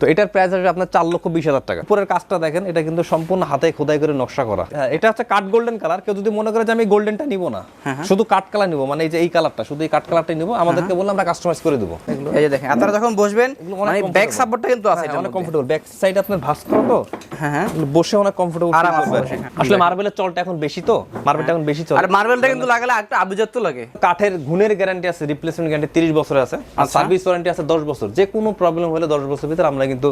তো এটার প্রাইস আসবে আপনার চার লক্ষ বিশ হাজার টাকা। উপরের কাজটা দেখেন এটা কিন্তু সম্পূর্ণ হাতে খোদাই করে নকশা করা। হ্যাঁ, এটা হচ্ছে কাঠ গোল্ডেন কালার কেউ যদি মনে করে যে আমি গোল্ডেনটা নিব না হ্যাঁ, শুধু কাঠ কালার নিব মানে এই যে এই কালারটা শুধু এই কাঠ কালারটাই নিব আমাদেরকে বললে আমরা কাস্টমাইজ করে দেবো। এই যে দেখেন আপনারা যখন বসবেন মানে ব্যাক সাপোর্টটা কিন্তু আছে হ্যাঁ, অনেক কমফোর্টেবল ব্যাক সাইড আপনার ভাস করা তো? হ্যাঁ হ্যাঁ। বসে অনেক কমফোর্টেবল আরাম আছে হ্যাঁ। আসলে মার্বেলের চলটা এখন বেশি তো? মার্বেলটা এখন বেশি চলে। আর মার্বেলটা কিন্তু লাগালে একটা আভিজাত্য লাগে। কাঠের গুণের গ্যারান্টি আছে রিপ্লেসমেন্ট গ্যারান্টি তিরিশ বছর আছে। আর আচ্ছা। সার্ভিস ওয়ারেন্টি আছে দশ বছর। যে কোনো প্রবলেম হলে দশ বছর ভিতরে আমরা কিন্তু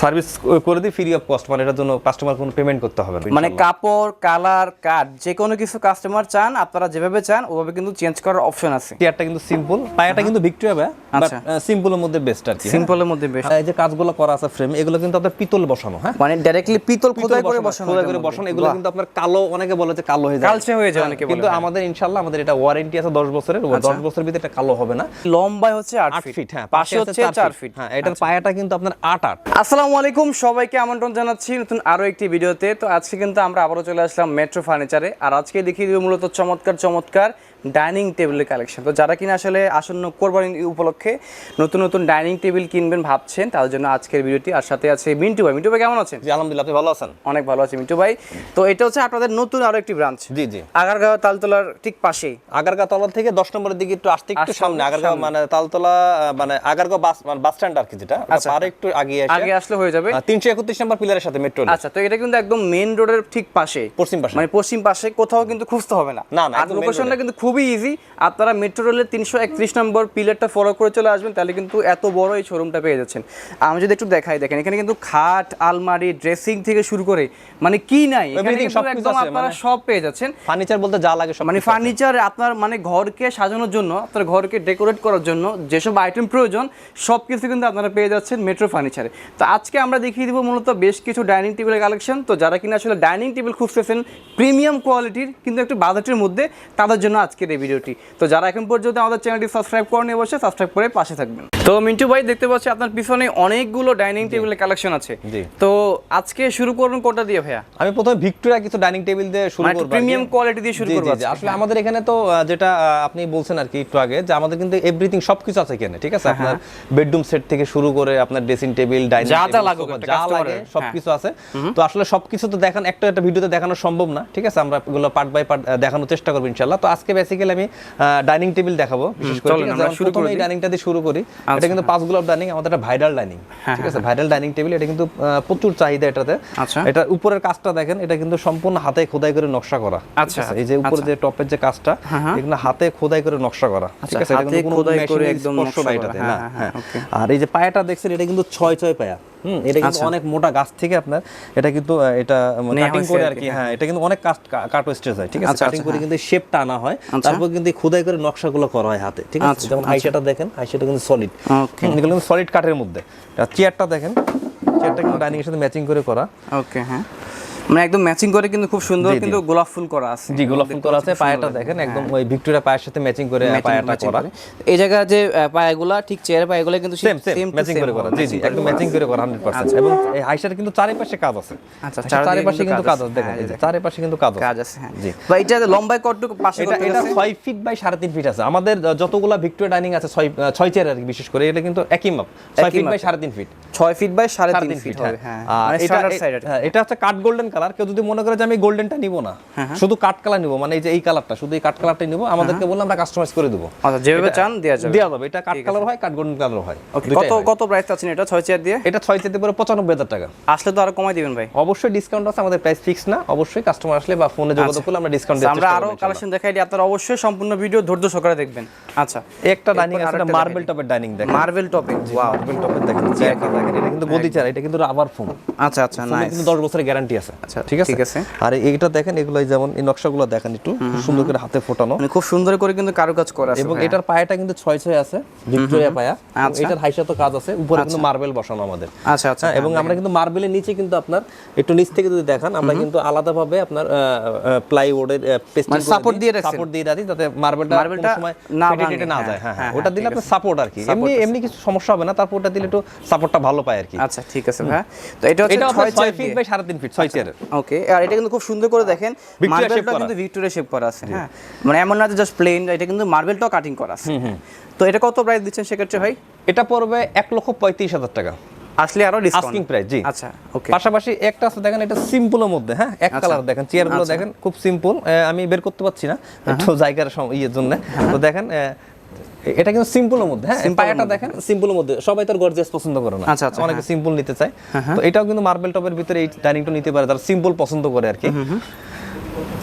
সার্ভিস করে দিই ফ্রি অফ কস্ট মানে এটার জন্য কাস্টমার কোনো পেমেন্ট করতে হবে না মানে কাপড় কালার কাঠ যে কোনো কিছু কাস্টমার চান আপনারা যেভাবে চান ওভাবে কিন্তু চেঞ্জ করার অপশন আছে। চেয়ারটা কিন্তু সিম্পল পায়াটা কিন্তু ভিক্টোরিয়া আচ্ছা। সিম্পলের মধ্যে বেস্ট আর কি হ্যাঁ। সিম্পলের মধ্যে বেশ এই যে কাজগুলো করা আছে ফ্রেম এগুলো কিন্তু আপনার পিতল বসানো হ্যাঁ? মানে ডাইরেক্টলি পিতল খোদাই করে বসানো, খোদাই করে বসানো এগুলো কিন্তু আপনার কালো অনেকে বলে যে কালো হয়ে যায়। কালচে হয়ে যায় অনেকে বলে, কিন্তু হ্যাঁ। আমাদের ইনশাআল্লাহ আমাদের এটা ওয়ারেন্টি আছে 10 বছরের 10 বছরের ভিতরে এটা কালো হবে না। লম্বা হচ্ছে আট 8 ফিট হ্যাঁ পাশে হচ্ছে চার ফিট হ্যাঁ এটার পায়াটা কিন্তু আপনার 8 8 আসসালামু আলাইকুম, সবাইকে আমন্ত্রণ জানাচ্ছি নতুন আরও একটি ভিডিওতে। তো আজকে কিন্তু আমরা আবারও চলে আসলাম মেট্রো ফার্নিচারে আর আজকে দেখিয়ে দিব মূলত চমৎকার চমৎকার ডাইনিং টেবিলের কালেকশন। তো যারা কিনা আসলে আসন্ন কোরবানি উপলক্ষে নতুন নতুন ডাইনিং টেবিল কিনবেন ভাবছেন তাদের জন্য আজকের ভিডিওটি। আর সাথে আছে মিন্টু ভাই। মিন্টু ভাই কেমন আছেন? জি আলহামদুলিল্লাহ আপনি ভালো আছেন? অনেক ভালো আছে মিন্টু ভাই। তো এটা হচ্ছে আপনাদের নতুন আরও একটি ব্রাঞ্চ। জি জি। আগারগাঁও তালতলার ঠিক পাশেই। আগারগাঁও তলা থেকে 10 নম্বরের দিকে একটু আসতে একটু সামনে। আগারগাঁও মানে তালতলা মানে আগারগাঁও বাস মানে বাস স্ট্যান্ড আর কি যেটা। আচ্ছা। আর একটু আগে আগে আসলে হয়ে যাবে। তিনশো একত্রিশ নম্বর পিলারের সাথে মেট্রো আচ্ছা তো এটা কিন্তু একদম মেইন রোডের ঠিক পাশে। পশ্চিম পাশে। মানে পশ্চিম পাশে কোথাও কিন্তু খুঁজতে হবে না। না, না, লোকেশনটা। কিন্তু খুবই ইজি আপনারা মেট্রো রেলের তিনশো একত্রিশ নম্বর পিলারটা ফলো করে চলে আসবেন তাহলে কিন্তু এত বড় এই শোরুমটা পেয়ে যাচ্ছেন। আমি যদি একটু দেখাই দেখেন এখানে কিন্তু খাট আলমারি ড্রেসিং থেকে শুরু করে মানে কি নাই একদম আপনারা মানে- সব পেয়ে যাচ্ছেন। ফার্নিচার বলতে যা লাগে মানে ফার্নিচার আপনার মানে ঘরকে সাজানোর জন্য আপনার ঘরকে ডেকোরেট করার জন্য যেসব আইটেম প্রয়োজন সব কিছু কিন্তু আপনারা পেয়ে যাচ্ছেন মেট্রো ফার্নিচারে তো আজকে আমরা দেখিয়ে দিব মূলত বেশ কিছু ডাইনিং টেবিলের কালেকশন তো যারা কিনা আসলে ডাইনিং টেবিল খুঁজতেছেন প্রিমিয়াম কোয়ালিটির কিন্তু একটু বাজেটের মধ্যে তাদের জন্য আজকের এই ভিডিওটি। তো যারা এখন পর্যন্ত আমাদের চ্যানেলটি সাবস্ক্রাইব করেনি অবশ্যই সাবস্ক্রাইব করে পাশে থাকবেন। তো মিন্টু ভাই দেখতে পাচ্ছি আপনার পিছনে অনেকগুলো ডাইনিং টেবিলের কালেকশন আছে। তো আজকে শুরু করবেন কোনটা দিয়ে ভাইয়া? আমি প্রথমে ভিক্টোরিয়া কিছু ডাইনিং টেবিল দিয়ে শুরু মানে করব প্রিমিয়াম কোয়ালিটি দিয়ে শুরু করব। আসলে আমাদের এখানে তো যেটা আপনি বলছেন আর কি একটু আগে যে আমাদের কিন্তু এভরিথিং সবকিছু আছে এখানে ঠিক আছে? আপনার বেডরুম সেট থেকে শুরু করে আপনার ড্রেসিং টেবিল ডাইনিং যা যা একটা যা লাগে হ্যাঁ। সবকিছু আছে। তো আসলে সবকিছু তো দেখান একটা একটা ভিডিওতে দেখানো সম্ভব না ঠিক আছে? আমরা এগুলো পার্ট বাই পার্ট দেখানোর চেষ্টা করব ইনশাআল্লাহ। তো আজকে বেসিক্যালি আমি ডাইনিং টেবিল দেখাবো। বিশেষ করে প্রথমে এই ডাইনিংটা দিয়ে শুরু করি আচ্ছা, এটা কিন্তু পাঁচ গোলাপ ডাইনিং আমাদের একটা ভাইরাল ডাইনিং ঠিক আছে? ভাইরাল ডাইনিং টেবিল এটা কিন্তু প্রচুর চাহিদা এটাতে। আচ্ছা। এটা উপরের কাজটা দেখেন এটা কিন্তু সম্পূর্ণ হাতে খোদাই করে নকশা করা আচ্ছা, এই যে উপরে যে টপের যে কাজটা এগুলো হাতে খোদাই করে নকশা করা ঠিক আছে? এটা কিন্তু কোনো খোদাই করে একদম স্পর্শ নকশা এটাতে হ্যাঁ, না? হ্যাঁ, হ্যাঁ। আর এই যে পায়াটা দেখছেন এটা কিন্তু ছয় ছয় পায়া। হুম এটা কিন্তু অনেক মোটা গাছ থেকে আপনার এটা কিন্তু এটা কাটিং করে আর কি, হ্যাঁ এটা কিন্তু অনেক কাট কাট স্টেজ হয় ঠিক আছে? আচ্ছা, কাটিং আচ্ছা, করে কিন্তু শেপটা আনা হয় তারপর কিন্তু খোদাই করে নকশাগুলো করা হয় হাতে ঠিক আছে? আচ্ছা, যেমন আইসাটা দেখেন আইসাটা কিন্তু সলিড এগুলো কিন্তু সলিড কাঠের মধ্যে। চেয়ারটা দেখেন চেয়ারটা কিন্তু ডাইনিং এর সাথে ম্যাচিং করে করা। ওকে হ্যাঁ। মানে একদম ম্যাচিং করে কিন্তু খুব সুন্দর। কিন্তু গোলাপ ফুল করা আছে। জি গোলাপ ফুল করা আছে পায়াটা দেখেন একদম ওই ভিক্টোরিয়া পায়ের সাথে ম্যাচিং করে পায়াটা করা। এই জায়গায় যে পায়াগুলা ঠিক চেয়ার পায়াগুলা কিন্তু সেম সেম ম্যাচিং করে করা। জি জি একদম ম্যাচিং করে। করা 100% এবং এই হাইসার কিন্তু চারিপাশে কাজ আছে। আচ্ছা, চারিপাশে কিন্তু কাজ আছে। দেখেন হ্যাঁ, দেখেন। চারিপাশে কিন্তু কাজ আছে। কাজ আছে হ্যাঁ। জি। বা এটা লম্বায় কতটুকু পাশে এটা এটা আছে? 6 ফিট বাই 3.5 ফিট আছে। আমাদের যতগুলা ভিক্টোরিয়া ডাইনিং আছে 6 6 চেয়ার আর কি বিশেষ করে এটা কিন্তু একই মাপ। 6 ফিট বাই মাপে। 3.5 ফিট ছয় ফিট বাই সাড়ে সাড়ে তিন তিন ফিট ফিট হবে হ্যাঁ। হ্যাঁ আর মানে এটা। হ্যাঁ, এটা হচ্ছে কাঠ গোল্ডেন কালার কেউ যদি মনে করে যে আমি গোল্ডেনটা নিব না শুধু কাঠ কালার নিব মানে এই যে এই কালারটা শুধু এই কাঠ কালারটাই নিব আমাদেরকে বললে আমরা কাস্টমাইজ করে দেবো। আচ্ছা যেভাবে চান দেওয়া যাবে। দেওয়া যাবে এটা কাঠ কালার হয় কাঠ গোল্ডেন কালার হয় কত কত প্রাইস আছেন এটা ছয় চেয়ার দিয়ে? এটা ছয় চেতে পরে পঁচানব্বই হাজার টাকা। আসলে তো আরও কমাই দিবেন ভাই। অবশ্যই ডিসকাউন্ট আছে আমাদের প্রাইস ফিক্স না অবশ্যই কাস্টমার আসলে বা ফোনে যোগাযোগ করলে আমরা ডিসকাউন্ট আচ্ছা, আমরা আরও কালেকশন দেখাই দিই আপনারা অবশ্যই সম্পূর্ণ ভিডিও ধৈর্য সহকারে দেখবেন। আচ্ছা একটা ডাইনিং আছে আরেকটা মার্বেল টপের ডাইনিং দেখেন। মার্বেল টপিক ওয়াও মার্বেল টপের দেখেন এটা কিন্তু গদি চেয়ার এটা কিন্তু রাবার ফোম আচ্ছা আচ্ছা নাইস কিন্তু 10 বছরের গ্যারান্টি আছে। আচ্ছা, ঠিক আছে? ঠিক আছে। আর এইটা দেখেন এগুলো যেমন এই নকশাগুলো দেখেন একটু সুন্দর করে হাতে ফোটানো। মানে খুব সুন্দর করে কিন্তু কারুকাজ করা আছে এবং এটার পায়াটা কিন্তু ছয় ছয় আছে ভিক্টোরিয়া পায়া। আচ্ছা। এটার হাইসা তো কাজ আছে উপরে কিন্তু মার্বেল বসানো আমাদের। আচ্ছা আচ্ছা। হ্যাঁ, এবং আমরা কিন্তু মার্বেলের নিচে কিন্তু আপনার একটু নিচ থেকে যদি দেখান আমরা কিন্তু আলাদাভাবে আপনার প্লাইউডের মানে support দিয়ে রাখছেন? সাপোর্ট দিয়ে রাখি যাতে মার্বেলটা মার্বেলটা সময় না ফেটে না হ্যাঁ, যায়। হ্যাঁ হ্যাঁ হ্যাঁ, ওটা দিলে আপনার সাপোর্ট আর কি। এমনি এমনি কিছু সমস্যা হবে না তারপর ওটা দিলে একটু সাপোর্টটা ভালো পায় আর কি। আচ্ছা ঠিক আছে ভাইয়া। তো এটা হচ্ছে এটা ছয় ছয় ফিট বাই সাড়ে তিন ফিট ছয় ওকে আর এটা কিন্তু খুব সুন্দর করে দেখেন মার্বেলটা কিন্তু ভিক্টোরিয়া শেপ করা আছে হ্যাঁ। মানে এমন না যে জাস্ট প্লেন এটা কিন্তু মার্বেলটাও কাটিং করা আছে। তো এটা কত প্রাইস দিচ্ছেন সেক্ষেত্রে ভাই? এটা পড়বে এক লক্ষ পঁয়ত্রিশ হাজার টাকা। আসলে আরও আস্কিং প্রাইস জি। আচ্ছা ওকে পাশাপাশি একটা আছে দেখেন এটা সিম্পলের মধ্যে হ্যাঁ? এক আচ্ছা। কালার দেখেন চেয়ারগুলো দেখেন খুব সিম্পল আমি বের করতে পারছি না হ্যাঁ, একটু জায়গার সম- ইয়ের জন্য। তো দেখেন এটা কিন্তু সিম্পলের মধ্যে হ্যাঁ? পায়াটা দেখেন সিম্পলের মধ্যে। সবাই তো গর্জিয়াস পছন্দ করে না। আচ্ছা, আচ্ছা, অনেকে সিম্পল নিতে চায়। তো এটাও কিন্তু মার্বেল টপের ভিতরে এই ডাইনিংটা নিতে পারে তারা সিম্পল পছন্দ করে আর কি।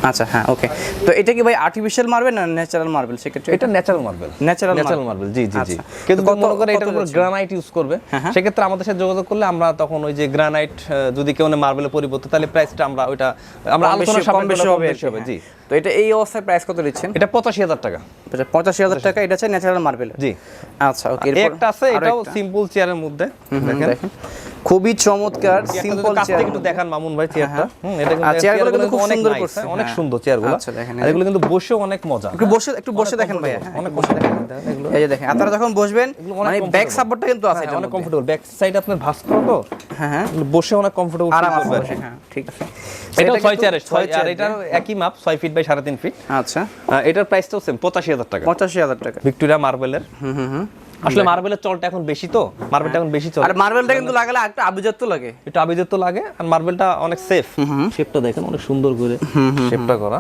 আচ্ছা হ্যাঁ ওকে তো এটা কি ভাই আর্টিফিশিয়াল মার্বেল না ন্যাচারাল মার্বেল সেক্ষেত্রে এটা natural marble Natural natural marble জি জি জি। আচ্ছা। কিন্তু কত- করে এটার উপর গ্রানাইট ইউজ করবে। হ্যাঁ। সেক্ষেত্রে আমাদের সাথে যোগাযোগ করলে আমরা তখন ওই যে গ্রানাইট যদি কেউ মার্বেলের পরিবর্তে তাহলে প্রাইসটা আমরা ওইটা আমরা আলোচনা সাপেক্ষে হবে। বেশি হবে জি। তো এটা এই অবস্থায় প্রাইস কত দিচ্ছেন? এটা পঁচাশি হাজার টাকা। পঁচাশি হাজার টাকা এটা হচ্ছে ন্যাচারাল মার্বেল জি। আচ্ছা ওকে একটা আছে এটাও সিম্পল চেয়ারের মধ্যে দেখেন। খুবই চমৎকার সিম্পল চেয়ার একটু দেখান মামুন ভাই চেয়ারটা হুম এটা কিন্তু চেয়ারগুলো কিন্তু খুব অনেক সুন্দর করছে, হ্যাঁ, অনেক হ্যাঁ। সুন্দর চেয়ারগুলো। আচ্ছা, আর এগুলো কিন্তু বসেও অনেক মজা। একটু বসে একটু বসে দেখেন হ্যাঁ, অনেক বসে দেখেন দেখেন। এগুলো এই যে দেখেন আপনারা যখন বসবেন মানে ব্যাক সাপোর্টটা কিন্তু আছে হ্যাঁ, এটার অনেক কমফোর্টেবল ব্যাক সাইড আপনার ভাঁজ তো হ্যাঁ হ্যাঁ। বসে অনেক কমফোর্টেবল আরাম আছে হ্যাঁ ঠিক আছে। এটা ছয় কিন্তু চেয়ারের ছয় চেয়ার আর এটার একই মাপ ছয় ফিট বাই সাড়ে তিন ফিট আচ্ছা। এটার প্রাইসটাও সেম পঁচাশি হাজার টাকা। পঁচাশি হাজার টাকা। ভিক্টোরিয়া মার্বেলের হুম হুম। আসলে মার্বেলের চলটা এখন বেশি তো? মার্বেলটা এখন বেশি চলে। আর মার্বেলটা কিন্তু লাগালে একটা আভিজাত্য লাগে। একটু তো লাগে আর মার্বেলটা অনেক সেফ শেপটা দেখেন অনেক সুন্দর করে শেপটা করা।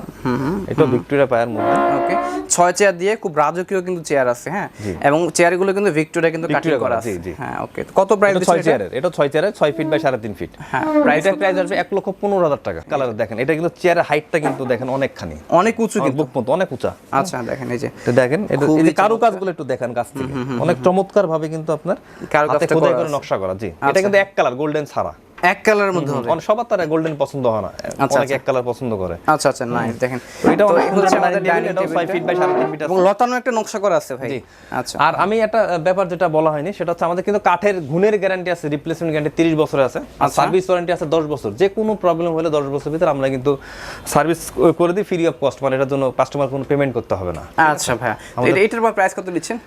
এটা ভিক্টোরিয়া পায়ের মধ্যে ওকে ছয় চেয়ার দিয়ে খুব রাজকীয় কিন্তু চেয়ার আছে হ্যাঁ? এবং চেয়ারগুলো কিন্তু ভিক্টোরিয়া কিন্তু কাটিং করা আছে। হ্যাঁ ওকে কত প্রাইস এটা ছয় চেয়ারের এটা ছয় চেয়ারের ছয় ফিট বাই সাড়ে তিন ফিট হ্যাঁ। প্রাইস প্রাইস আসবে এক লক্ষ পনেরো হাজার টাকা। কালার দেখেন এটা কিন্তু চেয়ারের হাইটটা কিন্তু দেখেন অনেকখানি। অনেক উঁচু কিন্তু। অনেক উঁচা। আচ্ছা দেখেন এই যে। তো দেখেন এটা কারুকাজগুলো একটু দেখেন কাছ থেকে। অনেক চমৎকার ভাবে কিন্তু আপনার হাতে খোদাই করে নকশা করা জি। এটা কিন্তু এক কালার গোল্ডেন ছাড়া। এক কালারের মধ্যে হবে। অনেক সবার তারা গোল্ডেন পছন্দ হয় না। অনেকে এক কালার পছন্দ করে। আচ্ছা আচ্ছা নাইস দেখেন। এটা অনেক হচ্ছে আমাদের ডাইনিং এটাও ছয় ফিট বাই ফিট এবং লতানো একটা নকশা করা আছে ভাই। আচ্ছা। আর আমি একটা ব্যাপার যেটা বলা হয়নি সেটা হচ্ছে আমাদের কিন্তু কাঠের গুণের গ্যারান্টি আছে রিপ্লেসমেন্ট গ্যারান্টি তিরিশ বছর আছে। আর আচ্ছা। সার্ভিস ওয়ারেন্টি আছে দশ বছর। যে কোনো প্রবলেম হলে দশ বছর ভিতরে আমরা কিন্তু সার্ভিস করে দিই ফ্রি অফ কস্ট মানে এটার জন্য কাস্টমার কোনো পেমেন্ট করতে হবে না। আচ্ছা ভাইয়া। এটার পর প্রাইস কত দিচ্ছেন?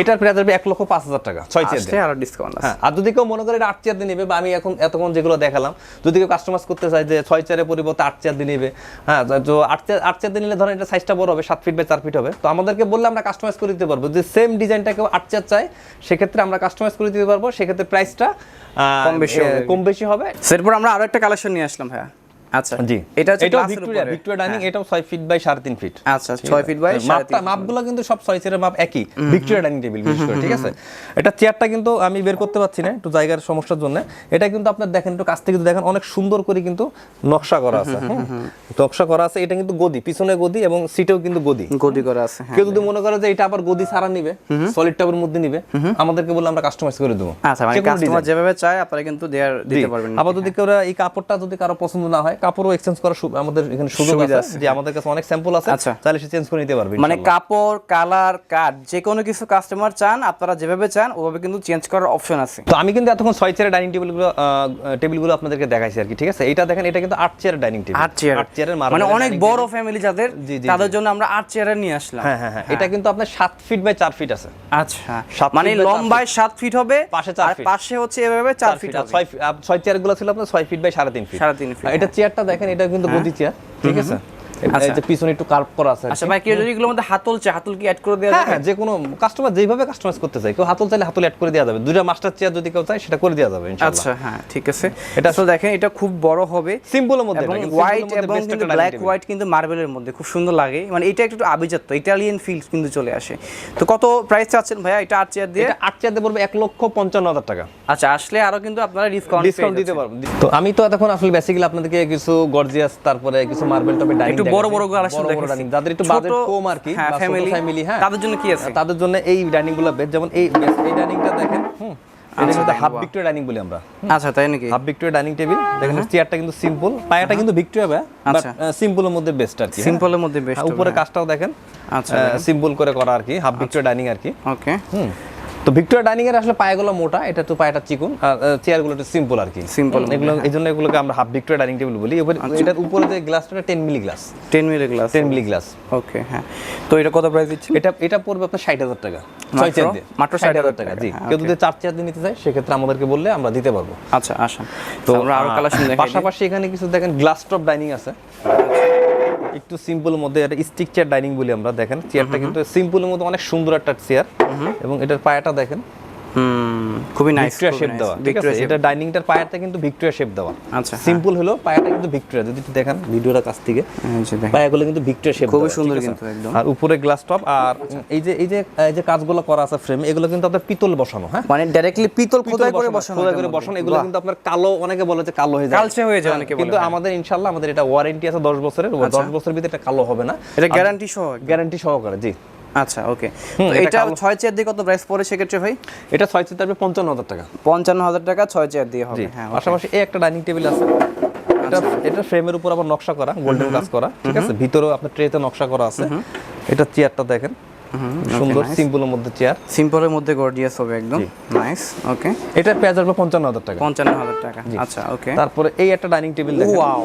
এটার আসবে এক লক্ষ পাঁচ হাজার টাকা ছয় চেয়ার আরও ডিসকাউন্ট আছে। হ্যাঁ আর যদি কেউ মনে করে আট চেয়ার দিয়ে নেবে বা আমি এখন এতক্ষণ যেগুলো দেখালাম যদি কেউ কাস্টমাইজ করতে চায় যে ছয় চেয়ারের পরিবর্তে আট চেয়ার দিয়ে নেবে হ্যাঁ তো আট চেয়ার আট চেয়ার দিয়ে নিলে ধরেন এটা সাইজটা বড় হবে সাত ফিট বাই চার ফিট হবে। তো আমাদেরকে বললে আমরা কাস্টমাইজ করে দিতে পারব। যে সেম ডিজাইনটা কেউ আট চেয়ার চায় সেক্ষেত্রে আমরা কাস্টমাইজ করে দিতে পারব। সেক্ষেত্রে প্রাইসটা কম বেশি কম বেশি হবে। এরপর আমরা আরও একটা কালেকশন নিয়ে আসলাম ভাইয়া। আচ্ছা। জি। এটা হচ্ছে গ্লাসের ভিক্টোরিয়া ভিক্টোরিয়া ডাইনিং এটাও ছয় ফিট বাই সাড়ে তিন ফিট আচ্ছা ছয় ফিট বাই মাপটা মাপগুলো কিন্তু সব ছয় চেয়ারের মাপ একই। ভিক্টোরিয়া ডাইনিং টেবিল বিশেষ করে ঠিক আছে? এটা চেয়ারটা কিন্তু আমি বের করতে পারছি না একটু জায়গার সমস্যার জন্য। এটা কিন্তু আপনার দেখেন একটু কাছ থেকে যদি দেখেন অনেক সুন্দর করে কিন্তু নকশা করা আছে হুম। নকশা করা আছে এটা কিন্তু গদি পিছনে গদি এবং সিটেও কিন্তু গদি। গদি করা আছে হ্যাঁ। কেউ যদি মনে করে যে এটা আবার গদি ছাড়া নিবে সলিড টপের মধ্যে নিবে আমাদেরকে বলে আমরা কাস্টমাইজ করে দেবো। আচ্ছা মানে কাস্টমার যেভাবে চায় আপনারা কিন্তু দেয়ার দিতে পারবেন আবার যদি কেউ এই কাপড়টা যদি কারও পছন্দ না হয় কাপড়ও এক্সচেঞ্জ করার আমাদের এখানে সুযোগ আছে যে আমাদের কাছে অনেক স্যাম্পল আছে আচ্ছা। চাইলে সে চেঞ্জ করে নিতে পারবে মানে কাপড় কালার কাঠ যে কোনো কিছু কাস্টমার চান আপনারা যেভাবে চান ওভাবে কিন্তু চেঞ্জ করার অপশন আছে। তো আমি কিন্তু এতক্ষণ ছয় চেয়ারের ডাইনিং টেবিলগুলো টেবিলগুলো আপনাদেরকে দেখাইছি আর কি ঠিক আছে? এটা দেখেন এটা কিন্তু আট চেয়ারের ডাইনিং টেবিল আট চেয়ার আট চেয়ারের মানে অনেক বড় ফ্যামিলি যাদের তাদের জন্য আমরা আট চেয়ারে নিয়ে আসলাম। হ্যাঁ হ্যাঁ হ্যাঁ। এটা কিন্তু আপনার সাত ফিট বাই চার ফিট আছে। আচ্ছা। মানে লম্বায় সাত ফিট হবে পাশে চার পাশে হচ্ছে এভাবে চার ফিট ছয় চেয়ারগুলো ছিল আপনার ছয় ফিট বাই সাড়ে তিন ফিট সাড়ে তিন আর এটা চেয়ারটা দেখেন এটা কিন্তু গদি চেয়ার ঠিক আছে? যে পিছনে একটু কার্ভ করা আছে আচ্ছা ভাই কেউ যদি এগুলোর মধ্যে হাতল চায় হাতল কি অ্যাড করে দেওয়া হ্যাঁ যাবে? হ্যাঁ যে কোনো কাস্টমার যেভাবে কাস্টমাইজ করতে চায় কেউ হাতল চাইলে হাতল অ্যাড করে দেওয়া যাবে। দুইটা মাস্টার চেয়ার যদি কেউ চায় সেটা করে দেওয়া যাবে ইনশাআল্লাহ। আচ্ছা হ্যাঁ ঠিক আছে। এটা- এটা দেখেন এটা খুব বড় হবে। সিম্পলের মধ্যে এবং হোয়াইট এবং কিন্তু ব্ল্যাক হোয়াইট কিন্তু মার্বেলের মধ্যে খুব সুন্দর লাগে। মানে এটা একটু আভিজাত্য ইটালিয়ান ফিল কিন্তু চলে আসে। তো কত প্রাইস চাচ্ছেন ভাইয়া এটা আট চেয়ার দিয়ে? এটা আট চেয়ার দিয়ে পড়বে এক লক্ষ পঞ্চান্ন হাজার টাকা। আচ্ছা আসলে আরও কিন্তু আপনারা ডিসকাউন্ট ডিসকাউন্ট দিতে পারব তো আমি তো এতক্ষণ আসলে বেসিক্যালি আপনাদেরকে কিছু গর্জিয়াস তারপরে কিছু মার্বেল টপে ডাইনিং বড় বড় collection দেখাচ্ছি। ডাইনিং যাদের একটু বাজেট কম আর কি হ্যাঁ, বা family, ফ্যামিলি হ্যাঁ। তাদের জন্য কি আছে? তাদের জন্য এই ডাইনিংগুলো বেশ যেমন এই এই ডাইনিংটা দেখেন হুম এটা আচ্ছা, কিন্তু হাফ ভিক্টোরিয়া ডাইনিং বলি আমরা আচ্ছা তাই নাকি? হাফ ভিক্টোরিয়া ডাইনিং টেবিল দেখেন চেয়ারটা কিন্তু সিম্পল পায়াটা? কিন্তু ভিক্টোরিয়া বাট আচ্ছা। সিম্পলের মধ্যে বেস্ট আর কি হ্যাঁ। সিম্পলের মধ্যে বেস্ট হ্যাঁ, উপরে কাজটাও দেখেন আচ্ছা, সিম্পল করে করা আর কি হাফ ভিক্টোরিয়া ডাইনিং আর কি। ওকে হুম। তো ভিক্টোরিয়া ডাইনিং এর আসলে পায়াগুলো মোটা এটা তো পায়াটা চিকুন আর চেয়ারগুলো একটু সিম্পল আর কি। হুম, এগুলো এই জন্য এগুলোকে আমরা হাফ ভিক্টোরিয়া ডাইনিং টেবিল বলি। এবার এটার উপরে যে গ্লাসটা ten milli glass ten milli glass ten milli glass okay হ্যাঁ। তো এটা কত প্রাইস দিচ্ছেন? এটা এটা পড়বে আপনার ষাট হাজার টাকা। ছয় মাত্র? চেয়ার দিয়ে মাত্র ষাট 60,000 হাজার টাকা জি। হ্যাঁ, কেউ যদি চার চেয়ার দিয়ে নিতে চায় সেক্ষেত্রে আমাদেরকে বললে আমরা দিতে পারব। আচ্ছা আসুন। তো আমরা আরও কালেকশন পাশাপাশি এখানে কিছু দেখেন গ্লাস টপ ডাইনিং আছে। একটু সিম্পল মধ্যে এটা স্টিক চেয়ার ডাইনিং বলি আমরা দেখেন চেয়ারটা কিন্তু সিম্পলের মধ্যে অনেক সুন্দর একটা চেয়ার এবং এটার পায়াটা দেখেন। খুবই নাইস ভিক্টোরিয়া শেপ দেওয়া ঠিক আছে? এটা ডাইনিংটার পায়ারটা কিন্তু ভিক্টোরিয়া শেপ দেওয়া। আচ্ছা সিম্পল হলো পায়াটা কিন্তু ভিক্টোরিয়া যদি একটু দেখেন ভিডিওটা কাছ থেকে। পায়াগুলো কিন্তু ভিক্টোরিয়া শেপ খুবই সুন্দর কিন্তু একদম। আর উপরে গ্লাস টপ আর এই যে এই যে এই যে কাজগুলো করা আছে ফ্রেম এগুলো কিন্তু আপনার পিতল বসানো হ্যাঁ? মানে ডাইরেক্টলি পিতল খোদাই করে বসানো খোদাই করে বসানো এগুলো কিন্তু আপনার কালো অনেকে বলে যে কালো হয়ে যায়। কালচে হয়ে যায় হ্যাঁ, অনেকে কিন্তু আমাদের ইনশাআল্লাহ আমাদের এটা ওয়ারেন্টি আছে 10 বছরের 10 বছরের ভিতরে এটা কালো হবে না। এটা গ্যারান্টি সহ গ্যারান্টি সহকারে জি। আচ্ছা ওকে। এটা ছয় চেয়ার দিয়ে কত প্রাইস পড়ে সেক্ষেত্রে ভাই? এটা ছয় চেয়ার আসবে পঞ্চান্ন হাজার টাকা। পঞ্চান্ন হাজার টাকা ছয় চেয়ার দিয়ে হবে। হ্যাঁ পাশাপাশি এই একটা ডাইনিং টেবিল আছে। এটা আচ্ছা। এটা ফ্রেমের উপর আবার নকশা করা গোল্ডেন কাজ করা ঠিক আছে? ভিতরেও আপনার ট্রেতে নকশা করা আছে। এটা চেয়ারটা দেখেন। সুন্দর সিম্পলের মধ্যে চেয়ার সিম্পলের মধ্যে গর্জিয়াস হবে একদম। নাইস ওকে এটা পেঁয়াজ আসবে পঞ্চান্ন হাজার টাকা। পঞ্চান্ন হাজার টাকা। আচ্ছা ওকে তারপরে এই একটা ডাইনিং টেবিল দেখেন। ওয়াও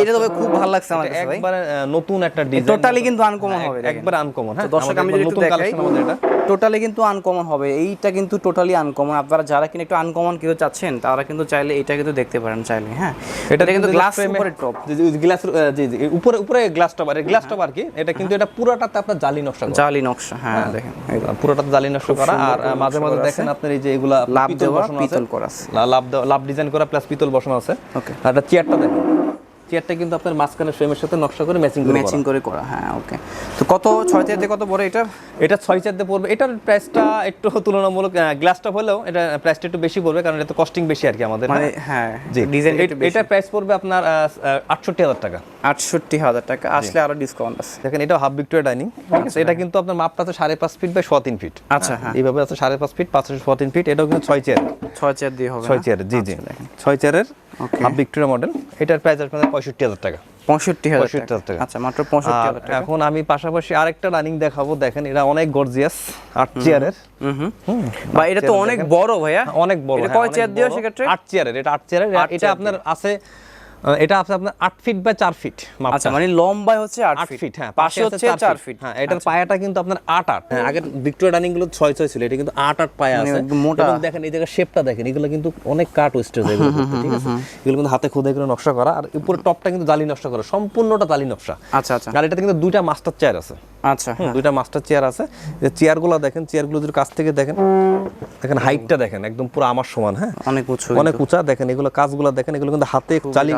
এটা তবে খুব ভালো লাগছে আমার কাছে ভাই। একবারে নতুন একটা ডিজাইন টোটালি কিন্তু আনকমন হবে একবার আনকমন হ্যাঁ। দর্শক আমি যদি নতুন কালেকশন আমাদের এটা। টোটালি কিন্তু আনকমন হবে। এইটা কিন্তু টোটালি আনকমন আপনারা যারা কিনা একটু আনকমন কেউ চাচ্ছেন তারা কিন্তু চাইলে এটা কিন্তু দেখতে পারেন চাইলে হ্যাঁ? এটা কিন্তু গ্লাস উপরে টপ গ্লাস জি জি উপরে উপরে গ্লাস টপ আর গ্লাস টপ আর কি এটা কিন্তু এটা পুরোটাতে আপনার জালি নকশা জালি নকশা হ্যাঁ দেখেন এই পুরোটাতে জালি নকশা করা। আর মাঝে মাঝে দেখেন আপনার এই যে এগুলা লাভ দেওয়া পিতল করা আছে। লাভ লাভ ডিজাইন করা প্লাস পিতল বসানো আছে। ওকে আর চেয়ারটা দেখেন। চেয়ারটা কিন্তু আপনার মাঝখানে ফ্রেমের সাথে নকশা করে ম্যাচিং করে ম্যাচিং করে। করা হ্যাঁ ওকে তো কত ছয় থেকে কত বড় এটা এটা ছয় চারতে পড়বে। এটার প্রাইসটা একটু তুলনামূলক গ্লাস টপ হলেও এটা প্রাইসটা একটু বেশি পড়বে কারণ এটা তো কস্টিং বেশি আর কি আমাদের মানে হ্যাঁ? হ্যাঁ জি। ডিজাইন এ- এটার প্রাইস পড়বে আপনার আটষট্টি হাজার টাকা। আটষট্টি হাজার টাকা আসলে আরও ডিসকাউন্ট আছে। দেখেন এটা হাফ ভিক্টোরিয়া ডাইনিং ঠিক আছে? এটা কিন্তু আপনার মাপটা আছে সাড়ে পাঁচ ফিট বাই সোয়া তিন ফিট আচ্ছা হ্যাঁ। এইভাবে আছে সাড়ে পাঁচ ফিট পাঁচ সোয়া তিন ফিট এটাও কিন্তু ছয় চেয়ার ছয় চেয়ার দিয়ে হবে ছয় চেয়ারের জি জি। ছয় চেয়ারের. Half Victoria model. এটার প্রাইস আসবে পঁয়ষট্টি হাজার টাকা। পঁয়ষট্টি হাজার টাকা। আচ্ছা মাত্র পঁয়ষট্টি হাজার টাকা। এখন আমি পাশাপাশি আরেকটা রানিং দেখাবো। দেখেন এটা অনেক গর্জিয়াস আট চেয়ারের বা এটা তো অনেক বড় ভাইয়া। অনেক বড় হ্যাঁ, কয় চেয়ার দিও সেক্ষেত্রে? আট চেয়ারের এটা আট চেয়ারের এটা আপনার আছে এটা আছে আপনার আট ফিট বাই চার ফিট আচ্ছা মানে লম্বায় হচ্ছে আট আট ফিট ফিট হ্যাঁ পাশে হচ্ছে চার ফিট হ্যাঁ এটার পায়াটা কিন্তু আপনার আট আট। হ্যাঁ আগের ভিক্টোরিয়া ডাইনিংগুলো ছয় ছয় ছিল এটা কিন্তু আট আট পায়া মানে আছে। মোটা। দেখেন এই জায়গায় শেপটা দেখেন এগুলো কিন্তু অনেক কাট ওয়েস্টেজ এগুলো ঠিক আছে? এগুলো কিন্তু হাতে খোদাই করে নকশা করা আর উপরে টপটা কিন্তু জালি নকশা করা সম্পূর্ণটা জালি নকশা। আচ্ছা আচ্ছা। আর এটাতে কিন্তু দুইটা মাস্টার চেয়ার আছে। আচ্ছা হুম, দুইটা মাস্টার চেয়ার আছে। যে চেয়ারগুলো দেখেন চেয়ারগুলো যদি কাছ থেকে দেখেন দেখেন হাইটটা দেখেন একদম পুরো আমার সমান হ্যাঁ? অনেক উঁচু অনেক উঁচা দেখেন এগুলো কাজগুলো দেখেন এগুলো কিন্তু হাতে জালি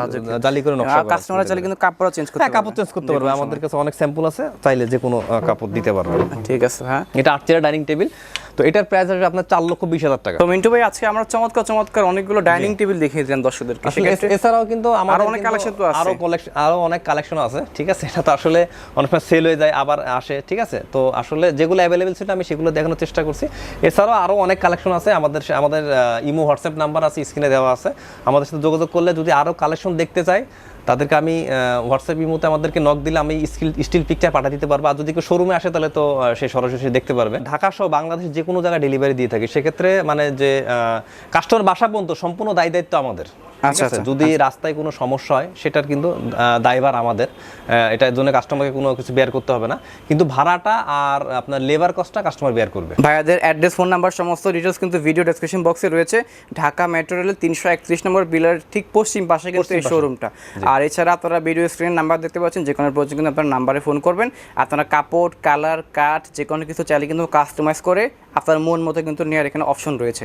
জালি করে নকশা করা কাস্টমার চাইলে কিন্তু কাপড় চেঞ্জ করতে হ্যাঁ পারবে। কাপড় চেঞ্জ করতে পারবে আমাদের কাছে অনেক স্যাম্পল আছে চাইলে যে কোনো কাপড় দিতে পারবে ঠিক আছে হ্যাঁ। এটা আট চেয়ার ডাইনিং টেবিল তো এটার প্রাইস আসবে আপনার চার লক্ষ বিশ হাজার টাকা। তো মিন্টু ভাই আজকে আমরা চমৎকার চমৎকার অনেকগুলো ডাইনিং টেবিল দেখিয়ে দিলেন দর্শকদেরকে আসলে এছাড়াও কিন্তু আমাদের আরও অনেক collection তো আছে। আরও কালেকশন আরও অনেক কালেকশন আছে ঠিক আছে? এটা তো আসলে অনেক সময় সেল হয়ে যায় আবার আসে ঠিক আছে? তো আসলে যেগুলো অ্যাভেলেবেল ছিল আমি সেগুলো দেখানোর চেষ্টা করছি। এছাড়াও আরও অনেক কালেকশন আছে আমাদের আমাদের ইমো হোয়াটসঅ্যাপ নাম্বার আছে স্ক্রিনে দেওয়া আছে। আমাদের সাথে যোগাযোগ করলে যদি আরও কালেকশন দেখতে চাই তাদেরকে আমি হোয়াটসঅ্যাপ ইমোতে আমাদেরকে নক দিলে আমি স্কিল স্টিল পিকচার পাঠিয়ে দিতে পারব। আর যদি কেউ শোরুমে আসে তাহলে তো সে সরাসরি দেখতে পারবে। ঢাকা সহ বাংলাদেশ যে কোনো জায়গায় ডেলিভারি দিয়ে থাকে। সেক্ষেত্রে মানে যে কাস্টমার বাসা পর্যন্ত সম্পূর্ণ দায় দায়িত্ব আমাদের। আচ্ছা, আচ্ছা, যদি রাস্তায় কোনো সমস্যা হয় সেটার কিন্তু দায়ভার আমাদের। এটার জন্য কাস্টমারকে কোনো কিছু বেয়ার করতে হবে না। কিন্তু ভাড়াটা আর আপনার লেবার কস্টটা কাস্টমার বেয়ার করবে। ভাইয়াদের অ্যাড্রেস ফোন নাম্বার সমস্ত ডিটেলস কিন্তু ভিডিও ডেসক্রিপশন বক্সে রয়েছে। ঢাকা মেট্রো রেলের তিনশো একত্রিশ নম্বর বিলার ঠিক পশ্চিম পাশে কিন্তু এই শোরুমটা আর এছাড়া আপনারা ভিডিও স্ক্রিনের নাম্বার দেখতে পাচ্ছেন যে কোনো প্রয়োজন কিন্তু আপনার নাম্বারে ফোন করবেন। আপনারা কাপড় কালার কাঠ যে কোনো কিছু চাইলে কিন্তু কাস্টমাইজ করে আপনার মন মতো কিন্তু নেওয়ার এখানে অপশন রয়েছে।